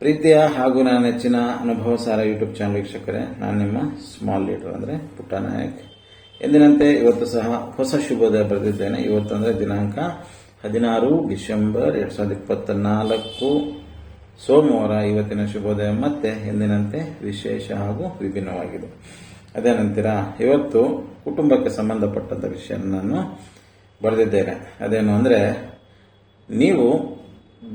ಪ್ರೀತಿಯ ಹಾಗೂ ನನ್ನ ನೆಚ್ಚಿನ ಅನುಭವ ಸಾರ ಯೂಟ್ಯೂಬ್ ಚಾನಲ್ ವೀಕ್ಷಕರೇ, ನಾನು ನಿಮ್ಮ ಸ್ಮಾಲ್ ಲೀಡರ್ ಅಂದರೆ ಪುಟ್ಟ ನಾಯಕ್. ಎಂದಿನಂತೆ ಇವತ್ತು ಸಹ ಹೊಸ ಶುಭೋದಯ ಬರೆದಿದ್ದೇನೆ. ಇವತ್ತು ಅಂದರೆ ದಿನಾಂಕ ಹದಿನಾರು ಡಿಸೆಂಬರ್ ಎರಡು ಸಾವಿರದ ಇಪ್ಪತ್ತ ನಾಲ್ಕು ಸೋಮವಾರ ಇವತ್ತಿನ ಶುಭೋದಯ, ಮತ್ತೆ ಎಂದಿನಂತೆ ವಿಶೇಷ ಹಾಗೂ ವಿಭಿನ್ನವಾಗಿದೆ. ಅದೇ ನಂತರ ಇವತ್ತು ಕುಟುಂಬಕ್ಕೆ ಸಂಬಂಧಪಟ್ಟಂಥ ವಿಷಯ ನಾನು ಬರೆದಿದ್ದೇನೆ. ಅದೇನು ಅಂದರೆ, ನೀವು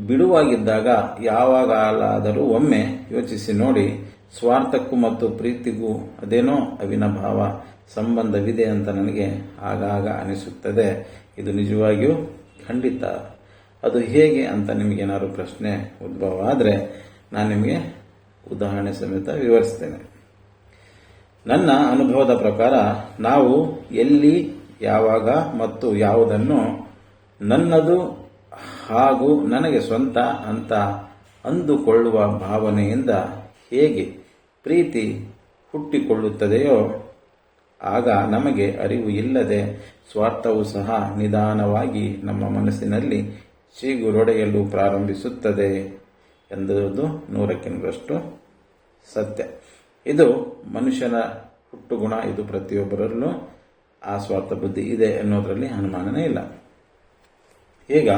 ಬಿಡುವಾಗಿದ್ದಾಗ ಯಾವಾಗಲಾದರೂ ಒಮ್ಮೆ ಯೋಚಿಸಿ ನೋಡಿ, ಸ್ವಾರ್ಥಕ್ಕೂ ಮತ್ತು ಪ್ರೀತಿಗೂ ಅದೇನೋ ಅವಿನಭಾವ ಸಂಬಂಧವಿದೆ ಅಂತ ನನಗೆ ಆಗಾಗ ಅನಿಸುತ್ತದೆ. ಇದು ನಿಜವಾಗಿಯೂ ಖಂಡಿತ. ಅದು ಹೇಗೆ ಅಂತ ನಿಮಗೇನಾದ್ರು ಪ್ರಶ್ನೆ ಉದ್ಭವ ಆದರೆ ನಾನು ನಿಮಗೆ ಉದಾಹರಣೆ ಸಮೇತ ವಿವರಿಸ್ತೇನೆ. ನನ್ನ ಅನುಭವದ ಪ್ರಕಾರ ನಾವು ಎಲ್ಲಿ, ಯಾವಾಗ ಮತ್ತು ಯಾವುದನ್ನು ನನ್ನದು ಹಾಗೂ ನನಗೆ ಸ್ವಂತ ಅಂತ ಅಂದುಕೊಳ್ಳುವ ಭಾವನೆಯಿಂದ ಹೇಗೆ ಪ್ರೀತಿ ಹುಟ್ಟಿಕೊಳ್ಳುತ್ತದೆಯೋ, ಆಗ ನಮಗೆ ಅರಿವು ಇಲ್ಲದೆ ಸ್ವಾರ್ಥವು ಸಹ ನಿಧಾನವಾಗಿ ನಮ್ಮ ಮನಸ್ಸಿನಲ್ಲಿ ಚೀಗುರೊಡೆಯಲು ಪ್ರಾರಂಭಿಸುತ್ತದೆ ಎಂಬುದು ನೂರಕ್ಕೆ ಸತ್ಯ. ಇದು ಮನುಷ್ಯನ ಹುಟ್ಟುಗುಣ, ಇದು ಪ್ರತಿಯೊಬ್ಬರಲ್ಲೂ ಆ ಸ್ವಾರ್ಥ ಬುದ್ಧಿ ಇದೆ ಎನ್ನುವುದರಲ್ಲಿ ಅನುಮಾನನೇ ಇಲ್ಲ. ಈಗ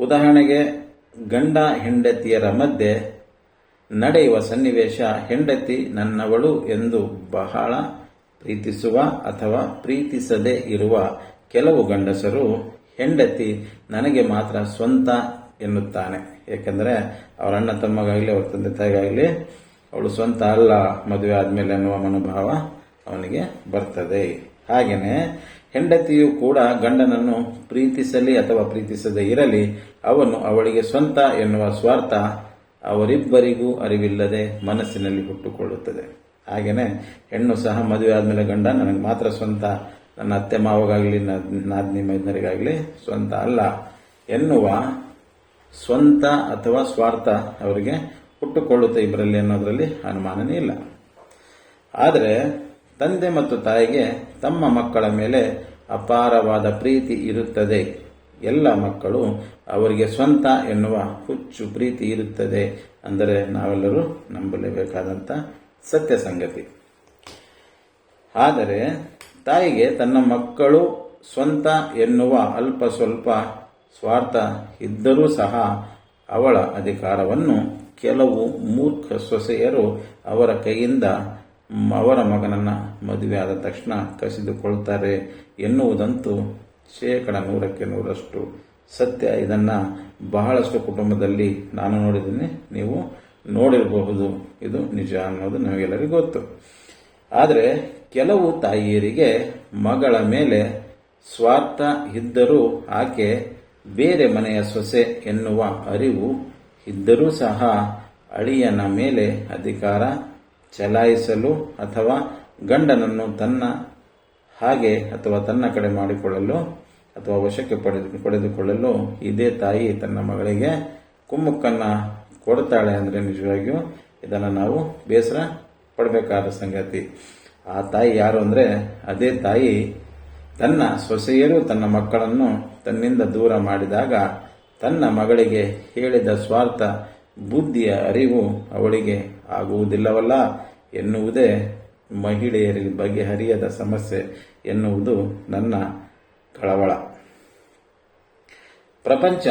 ಉದಾಹರಣೆಗೆ, ಗಂಡ ಹೆಂಡತಿಯರ ಮಧ್ಯೆ ನಡೆಯುವ ಸನ್ನಿವೇಶ, ಹೆಂಡತಿ ನನ್ನವಳು ಎಂದು ಬಹಳ ಪ್ರೀತಿಸುವ ಅಥವಾ ಪ್ರೀತಿಸದೇ ಇರುವ ಕೆಲವು ಗಂಡಸರು, ಹೆಂಡತಿ ನನಗೆ ಮಾತ್ರ ಸ್ವಂತ ಎನ್ನುತ್ತಾನೆ. ಏಕೆಂದರೆ, ಅವರ ಅಣ್ಣ ತಮ್ಮಗಾಗಲಿ, ಅವರ ತಂದೆ ತಾಯಿಗಾಗಲಿ, ಅವಳು ಸ್ವಂತ ಅಲ್ಲ, ಮದುವೆ ಆದಮೇಲೆ ಅನ್ನುವ ಮನೋಭಾವ ಅವನಿಗೆ ಬರ್ತದೆ. ಹಾಗೆಯೇ ಹೆಂಡತಿಯು ಕೂಡ ಗಂಡನನ್ನು ಪ್ರೀತಿಸಲಿ ಅಥವಾ ಪ್ರೀತಿಸದೆ ಇರಲಿ, ಅವನು ಅವಳಿಗೆ ಸ್ವಂತ ಎನ್ನುವ ಸ್ವಾರ್ಥ ಅವರಿಬ್ಬರಿಗೂ ಅರಿವಿಲ್ಲದೆ ಮನಸ್ಸಿನಲ್ಲಿ ಹುಟ್ಟುಕೊಳ್ಳುತ್ತದೆ. ಹಾಗೆಯೇ ಹೆಣ್ಣು ಸಹ ಮದುವೆ ಆದಮೇಲೆ ಗಂಡ, ನನಗೆ ಮಾತ್ರ ಸ್ವಂತ, ನನ್ನ ಅತ್ತೆ ಮಾವಗಾಗಲಿ ನಾದ್ನಿ ಮೈದನರಿಗಾಗಲಿ ಸ್ವಂತ ಅಲ್ಲ ಎನ್ನುವ ಸ್ವಂತ ಅಥವಾ ಸ್ವಾರ್ಥ ಅವರಿಗೆ ಹುಟ್ಟುಕೊಳ್ಳುತ್ತೆ ಇಬ್ಬರಲ್ಲಿ ಅನ್ನೋದರಲ್ಲಿ ಅನುಮಾನನೇ ಇಲ್ಲ. ಆದರೆ ತಂದೆ ಮತ್ತು ತಾಯಿಗೆ ತಮ್ಮ ಮಕ್ಕಳ ಮೇಲೆ ಅಪಾರವಾದ ಪ್ರೀತಿ ಇರುತ್ತದೆ. ಎಲ್ಲ ಮಕ್ಕಳು ಅವರಿಗೆ ಸ್ವಂತ ಎನ್ನುವ ಹುಚ್ಚು ಪ್ರೀತಿ ಇರುತ್ತದೆ ಅಂದರೆ ನಾವೆಲ್ಲರೂ ನಂಬಲೇಬೇಕಾದಂಥ ಸತ್ಯ ಸಂಗತಿ ಆದರೆ ತಾಯಿಗೆ ತನ್ನ ಮಕ್ಕಳು ಸ್ವಂತ ಎನ್ನುವ ಅಲ್ಪ ಸ್ವಲ್ಪ ಸ್ವಾರ್ಥ ಇದ್ದರೂ ಸಹ ಅವಳ ಅಧಿಕಾರವನ್ನು ಕೆಲವು ಮೂರ್ಖ ಸೊಸೆಯರು ಅವರ ಕೈಯಿಂದ ಅವರ ಮಗನನ್ನು ಮದುವೆ ಆದ ತಕ್ಷಣ ಕಸಿದುಕೊಳ್ತಾರೆ ಎನ್ನುವುದಂತೂ ಶೇಕಡ ನೂರಕ್ಕೆ ನೂರಷ್ಟು ಸತ್ಯ. ಇದನ್ನ ಬಹಳಷ್ಟು ಕುಟುಂಬದಲ್ಲಿ ನಾನು ನೋಡಿದ್ದೀನಿ, ನೀವು ನೋಡಿರಬಹುದು. ಇದು ನಿಜ ಅನ್ನೋದು ನಮಗೆಲ್ಲರಿಗೂ ಗೊತ್ತು. ಆದರೆ ಕೆಲವು ತಾಯಿಯರಿಗೆ ಮಗಳ ಮೇಲೆ ಸ್ವಾರ್ಥ ಇದ್ದರೂ ಆಕೆ ಬೇರೆ ಮನೆಯ ಸೊಸೆ ಎನ್ನುವ ಅರಿವು ಇದ್ದರೂ ಸಹ ಅಳಿಯನ ಮೇಲೆ ಅಧಿಕಾರ ಚಲಾಯಿಸಲು ಅಥವಾ ಗಂಡನನ್ನು ತನ್ನ ಹಾಗೆ ಅಥವಾ ತನ್ನ ಕಡೆ ಮಾಡಿಕೊಳ್ಳಲು ಅಥವಾ ವಶಕ್ಕೆ ಪಡೆದು, ಪಡೆದುಕೊಳ್ಳಲು ಇದೇ ತಾಯಿ ತನ್ನ ಮಗಳಿಗೆ ಕುಮ್ಮುಕ್ಕನ್ನು ಕೊಡ್ತಾಳೆ ಅಂದರೆ ನಿಜವಾಗಿಯೂ ಇದನ್ನು ನಾವು ಬೇಸರ ಪಡಬೇಕಾದ ಸಂಗತಿ. ಆ ತಾಯಿ ಯಾರು ಅಂದರೆ ಅದೇ ತಾಯಿ ತನ್ನ ಸೊಸೆಯರು ತನ್ನ ಮಕ್ಕಳನ್ನು ತನ್ನಿಂದ ದೂರ ಮಾಡಿದಾಗ ತನ್ನ ಮಗಳಿಗೆ ಹೇಳಿದ ಸ್ವಾರ್ಥ ಬುದ್ಧಿಯ ಅರಿವು ಅವಳಿಗೆ ಆಗುವುದಿಲ್ಲವಲ್ಲ ಎನ್ನುವುದೇ ಮಹಿಳೆಯರಿಗೆ ಬಗೆಹರಿಯದ ಸಮಸ್ಯೆ ಎನ್ನುವುದು ನನ್ನ ಕಳವಳ. ಪ್ರಪಂಚ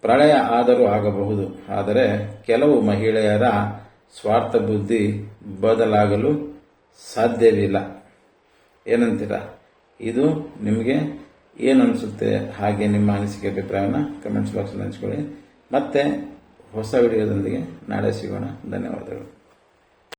ಪ್ರಳಯ ಆದರೂ ಆಗಬಹುದು, ಆದರೆ ಕೆಲವು ಮಹಿಳೆಯರ ಸ್ವಾರ್ಥ ಬುದ್ಧಿ ಬದಲಾಗಲು ಸಾಧ್ಯವಿಲ್ಲ. ಏನಂತೀರ? ಇದು ನಿಮಗೆ ಏನನ್ನಿಸುತ್ತೆ ಹಾಗೆ ನಿಮ್ಮ ಅನಿಸಿಕೆ ಅಭಿಪ್ರಾಯನ ಕಮೆಂಟ್ಸ್ ಬಾಕ್ಸಲ್ಲಿ ಹಂಚ್ಕೊಳ್ಳಿ. ಮತ್ತೆ ಹೊಸ ವಿಡಿಯೋದೊಂದಿಗೆ ನಾಳೆ ಸಿಗೋಣ. ಧನ್ಯವಾದಗಳು.